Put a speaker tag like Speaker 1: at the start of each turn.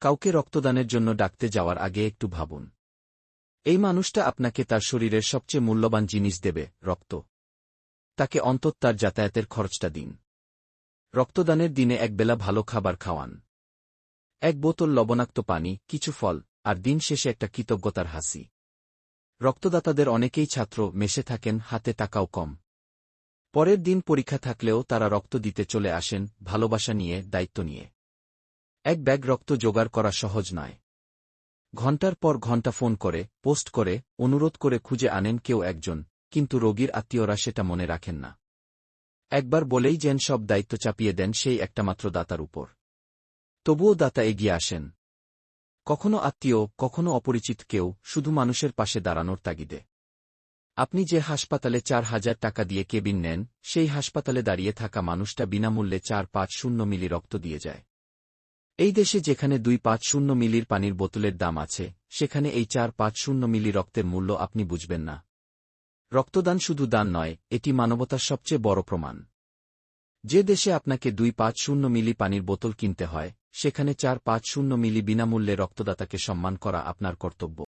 Speaker 1: কাউকে রক্তদানের জন্য ডাকতে যাওয়ার আগে একটু ভাবুন। এই মানুষটা আপনাকে তার শরীরের সবচেয়ে মূল্যবান জিনিস দেবে, রক্ত। তাকে অন্তত তার যাতায়াতের খরচটা দিন। রক্তদানের দিনে একবেলা ভালো খাবার খাওয়ান। এক বোতল লবণাক্ত পানি, কিছু ফল, আর দিন শেষে একটা কৃতজ্ঞতার হাসি। রক্তদাতাদের অনেকেই ছাত্র মেশে থাকেন, হাতে টাকাও কম। পরের দিন পরীক্ষা থাকলেও তারা রক্ত দিতে চলে আসেন, ভালোবাসা নিয়ে, দায়িত্ব নিয়ে। এক ব্যাগ রক্ত জোগাড় করা সহজ নয়। ঘণ্টার পর ঘণ্টা ফোন করে, পোস্ট করে, অনুরোধ করে খুঁজে আনেন কেউ একজন, কিন্তু রোগীর আত্মীয়রা সেটা মনে রাখেন না। একবার বলেই যেন সব দায়িত্ব চাপিয়ে দেন সেই একটামাত্র দাতার উপর। তবুও দাতা এগিয়ে আসেন। কখনো আত্মীয়, কখনো অপরিচিত কেউ, শুধু মানুষের পাশে দাঁড়ানোর তাগিদে। আপনি যে হাসপাতালে চার হাজার টাকা দিয়ে কেবিন নেন, সেই হাসপাতালে দাঁড়িয়ে থাকা মানুষটা বিনামূল্যে চার পাঁচ শূন্য মিলি রক্ত দিয়ে যায়। এই দেশে যেখানে দুই পাঁচ শূন্য মিলির পানির বোতলের দাম আছে, সেখানে এই চার পাঁচ শূন্য মিলি রক্তের মূল্য আপনি বুঝবেন না। রক্তদান শুধু দান নয়, এটি মানবতার সবচেয়ে বড় প্রমাণ। যে দেশে আপনাকে দুই পাঁচ শূন্য মিলি পানির বোতল কিনতে হয়, সেখানে চার পাঁচ শূন্য মিলি বিনামূল্যে রক্তদাতাকে সম্মান করা আপনার কর্তব্য।